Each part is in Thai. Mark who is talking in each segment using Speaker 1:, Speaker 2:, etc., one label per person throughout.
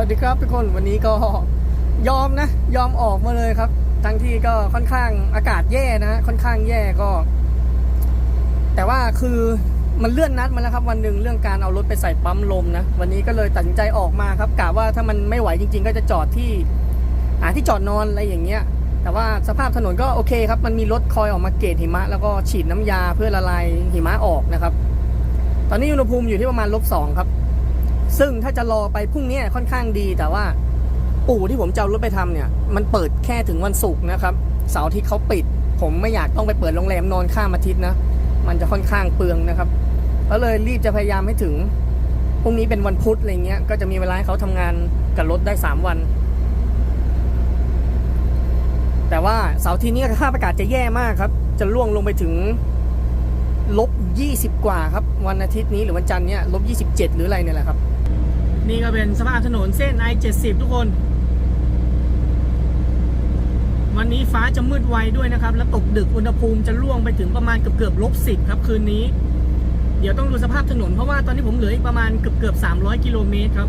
Speaker 1: วัสดีครับทุกคนวันนี้ก็ยอมนะ ยอมออกมาเลยครับ ทั้งที่ก็ค่อนข้างอากาศแย่นะค่อนข้างแย่ก็ แต่ว่าคือมันเลื่อนนัดมาแล้วครับ วันหนึ่งเรื่องการเอารถไปใส่ปั๊มลมนะ วันนี้ก็เลยตัดสินใจออกมาครับกะว่าถ้ามันไม่ไหวจริง ๆ ก็จะจอดที่หาที่จอดนอนอะไรอย่างเงี้ย แต่ว่าสภาพถนนก็โอเคครับ มันมีรถคอยออกมาเกตหิมะ แล้วก็ฉีดน้ำยาเพื่อละลายหิมะออกนะครับ ตอนนี้อุณหภูมิอยู่ที่ประมาณลบสองครับ ซึ่งถ้าจะรอไปพรุ่งนี้ค่อนข้างดีแต่ว่า อู่ที่ผมจะเอารถไปทำเนี่ย มันเปิดแค่ถึงวันศุกร์นะครับ เสาร์ทิตย์เขาปิด ผมไม่อยากต้องไปเปิดโรงแรมนอนข้ามอาทิตย์นะ มันจะค่อนข้างเปลืองนะครับ ก็เลยรีบจะพยายามให้ถึงพรุ่งนี้เป็นวันพุธอะไรเงี้ย ก็จะมีเวลาให้เขาทำงานกับรถได้สามวัน แต่ว่าเสาร์ที่นี้ค่าประกาศจะแย่มากครับ จะล่วงลงไปถึง ลบ 20 กว่าครับ วันอาทิตย์นี้หรือวันจันทร์เนี้ยลบ 27 หรืออะไรเนี่ยแหละครับ นี่ก็เป็นสภาพถนนเส้น I70 ทุกคน วันนี้ฟ้าจะมืดไวด้วยนะครับ และตกดึกอุณหภูมิจะล่วงไปถึงประมาณเกือบเกือบลบ10 ครับ คืนนี้ เดี๋ยวต้องดูสภาพถนนเพราะว่าตอนนี้ผมเหลืออีกประมาณเกือบเกือบ300 กิโลเมตรครับ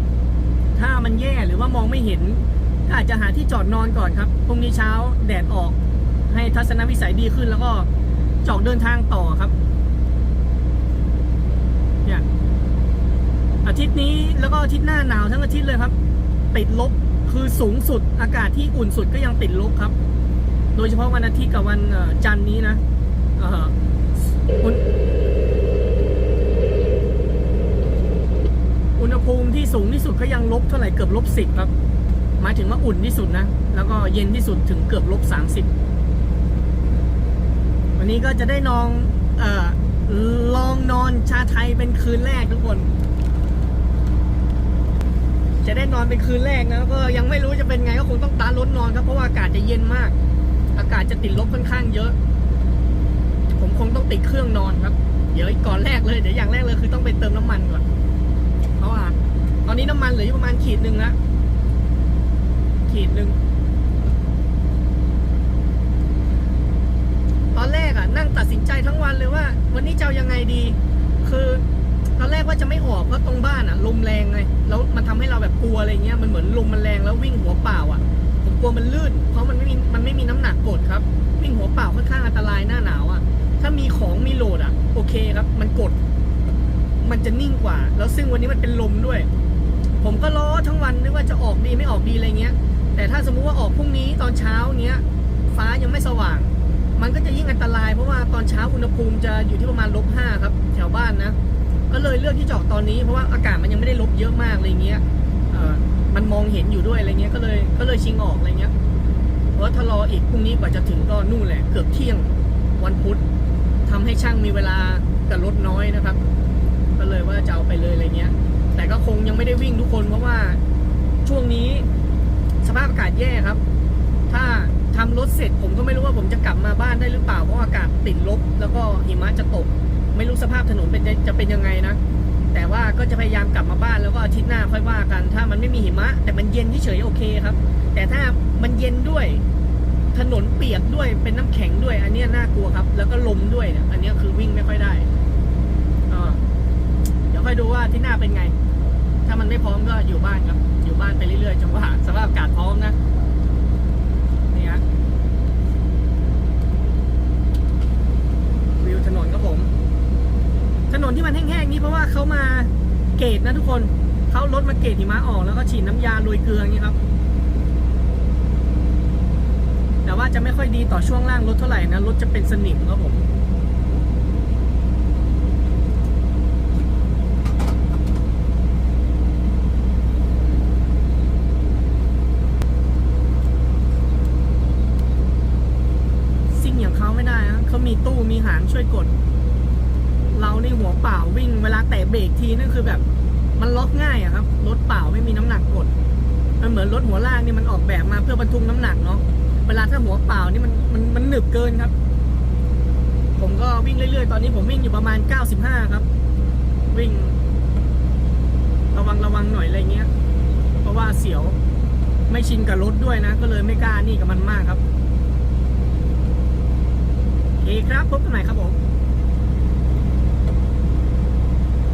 Speaker 1: ถ้ามันแย่หรือว่ามองไม่เห็นก็อาจจะหาที่จอดนอนก่อนครับพรุ่งนี้เช้าแดดออกให้ทัศนวิสัยดีขึ้นแล้วก็จอกเดินทางต่อครับ เนี่ย อาทิตย์นี้แล้วก็อาทิตย์หน้าหนาวทั้งอาทิตย์เลยครับ ติดลบคือสูงสุดอากาศที่อุ่นสุดก็ยังติดลบครับ โดยเฉพาะวันอาทิตย์กับวันจันทร์นี้นะอุณหภูมิที่สูงที่สุดก็ยังลบเท่าไหร่เกือบลบสิบครับ หมายถึงว่าอุ่นที่สุดนะ แล้วก็เย็นที่สุดถึงเกือบลบสามสิบวันนี้ก็จะได้นอนเอ่อ ลองนอนชาไทยเป็นคืนแรกทุกคน จะได้นอนเป็นคืนแรกนะแล้วก็ยังไม่รู้จะเป็นไงก็คงต้องตารถนอนครับเพราะว่าอากาศจะเย็นมาก อากาศจะติดลบค่อนข้างเยอะ ผมคงต้องติดเครื่องนอนครับ เดี๋ยวก่อนแรกเลยเดี๋ยวอย่างแรกเลยคือต้องไปเติมน้ำมันก่อนเพราะว่าตอนนี้น้ำมันเหลืออยู่ประมาณขีดหนึ่งละขีดหนึ่ง ตอนแรกอะนั่งตัดสินใจทั้งวันเลยว่า วันนี้จะเอายังไงดี คือต ออกเพราะตรงบ้านอะลมแรงไงแล้วมันทำให้เราแบบกลัวอะไรเงี้ยมันเหมือนลมมันแรงแล้ววิ่งหัวเปล่าอะผมกลัวมันลื่น เพราะมันไม่มีมันไม่มีน้ำหนักกดครับ วิ่งหัวเปล่าค่อนข้างอันตรายหน้าหนาวอะถ้ามีของมีโหลดอะโอเคครับ มันกด มันจะนิ่งกว่า แล้วซึ่งวันนี้มันเป็นลมด้วย ผมก็ล้อทั้งวันนึกว่าจะออกดีไม่ออกดีอะไรเงี้ย แต่ถ้าสมมุติว่าออกพรุ่งนี้ตอนเช้าเนี้ย ฟ้ายังไม่สว่าง มันก็จะยิ่งอันตรายเพราะว่าตอนเช้าอุณหภูมิจะอยู่ที่ประมาณลบห้าครับ แถวบ้านนะ เลยเลือกที่จะออกตอนนี้เพราะว่าอากาศมันยังไม่ได้ลบเยอะมากอะไรเงี้ยมันมองเห็นอยู่ด้วยอะไรเงี้ยก็เลยก็เลยชิงออกอะไรเงี้ยเพราะว่าถ้ารออีกพรุ่งนี้กว่าจะถึงก็นู่นแหละเกือบเที่ยงวันพุธทำให้ช่างมีเวลากับรถน้อยนะครับ ก็เลยว่าจะเอาไปเลยอะไรเงี้ย แต่ก็คงยังไม่ได้วิ่งทุกคนเพราะว่าช่วงนี้สภาพอากาศแย่ครับ ถ้าทำรถเสร็จผมก็ไม่รู้ว่าผมจะกลับมาบ้านได้หรือเปล่าเพราะอากาศติดลบ แล้วก็หิมะจะตก ไม่รู้สภาพถนนเป็นจะเป็นยังไงนะ แต่ว่าก็จะพยายามกลับมาบ้านแล้วก็อาทิตย์หน้าค่อยว่ากัน ถ้ามันไม่มีหิมะ แต่มันเย็นเฉยโอเคครับ แต่ถ้ามันเย็นด้วย ถนนเปียกด้วยเป็นน้ำแข็งด้วย อันนี้น่ากลัวครับ แล้วก็ลมด้วยเนี่ยอันนี้คือวิ่งไม่ค่อยได้อ่าเดี๋ยวค่อยดูว่าอาที่หน้าเป็นไง ถ้ามันไม่พร้อมก็อยู่บ้านครับ อยู่บ้านไปเรื่อยๆจนกว่าสภาพอากาศพร้อมนะ นี่ฮะวิวถนนครับผม ถนนที่มั นี่เพราะว่าเขามาเกตนะทุกคนเขารถมาเกตหิมะออกแล้วก็ฉีดน้ำยาโรยเกลืออย่างนี้ครับ แต่ว่าจะไม่ค่อยดีต่อช่วงล่างรถเท่าไหร่นะรถจะเป็นสนิมครับผมซิ่งอย่างเขาไม่ได้นะเขามีตู้มีหางช่วยกด เราในหัวเปล่าวิ่งเวลาแตะเบรกทีนั่นคือแบบ มันล็อกง่ายอะครับรถเปล่าไม่มีน้ำหนักกดมันเหมือนรถหัวลากนี่มันออกแบบมาเพื่อบรรทุกน้ำหนักเนาะเวลาถ้าหัวเปล่านี่มันมันมันหนึบเกินครับ ผมก็วิ่งเรื่อยๆ ตอนนี้ผมวิ่งอยู่ประมาณ 95 ครับ วิ่ง ระวังระวังหน่อยอะไรเงี้ย เพราะว่าเสียวไม่ชินกับรถด้วยนะ ก็เลยไม่กล้านี่กับมันมากครับโอเคครับพบกันใหม่ครับผม